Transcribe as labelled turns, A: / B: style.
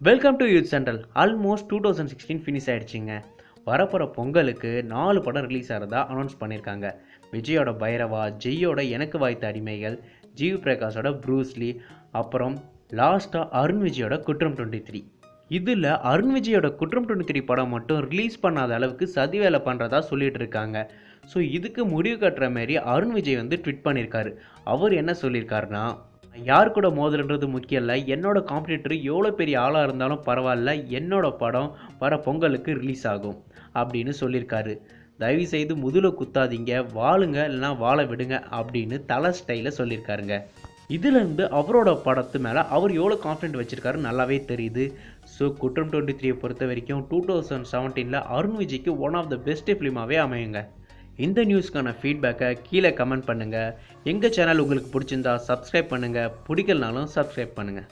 A: Welcome to youth central almost two thousand sixteen finish ஆயிடுச்சுங்க. வரப்போகிற பொங்கலுக்கு நாலு படம் ரிலீஸ் ஆகிறதா அனௌன்ஸ் பண்ணியிருக்காங்க விஜயோட பைரவா ஜெய்யோட எனக்கு வாய்த்த அடிமைகள் ஜீவ் பிரகாஷோட ப்ரூஸ்லி அப்புறம் லாஸ்ட்டாக அருண் விஜயோட குற்றம் டுவெண்ட்டி த்ரீ இதில் அருண் விஜயோட குற்றம் டுவெண்ட்டி த்ரீ படம் மட்டும் ரிலீஸ் பண்ணாத அளவுக்கு சதி வேலை பண்ணுறதா சொல்லிட்டு இருக்காங்க. ஸோ இதுக்கு முடிவு கட்டுற மாதிரி அருண் விஜய் வந்து ட்விட் பண்ணியிருக்காரு அவர் என்ன சொல்லியிருக்காருன்னா யார் கூட மோதல்ன்றது முக்கியம் இல்லை. என்னோட காம்படிட்டர் எவ்வளோ பெரிய ஆளாக இருந்தாலும் பரவாயில்ல. என்னோட படம் வர பொங்கலுக்கு ரிலீஸ் ஆகும் அப்படின்னு சொல்லியிருக்காரு. தயவு செய்து முதுல குத்தாதீங்க. வாழுங்க இல்லைனா வாழ விடுங்க அப்படின்னு தலை ஸ்டைலில் சொல்லியிருக்காருங்க. இதுலேருந்து அவரோட படத்து மேலே அவர் எவ்வளோ கான்ஃபிடென்ட் வச்சுருக்காரு நல்லாவே தெரியுது. ஸோ குற்றம் டுவெண்ட்டி த்ரீயை பொறுத்த வரைக்கும் டூ தௌசண்ட் செவன்டீனில் அருண் விஜய்க்கு ஒன் ஆஃப் த பெஸ்ட் ஃபிலிமாகவே அமையுங்க. இந்த நியூஸ்க்கான ஃபீட்பேக்கை கீழே கமெண்ட் பண்ணுங்கள் எங்கள் சேனல் உங்களுக்கு பிடிச்சிருந்தா சப்ஸ்கிரைப் பண்ணுங்கள் பிடிக்கலனாலும் சப்ஸ்கிரைப் பண்ணுங்கள்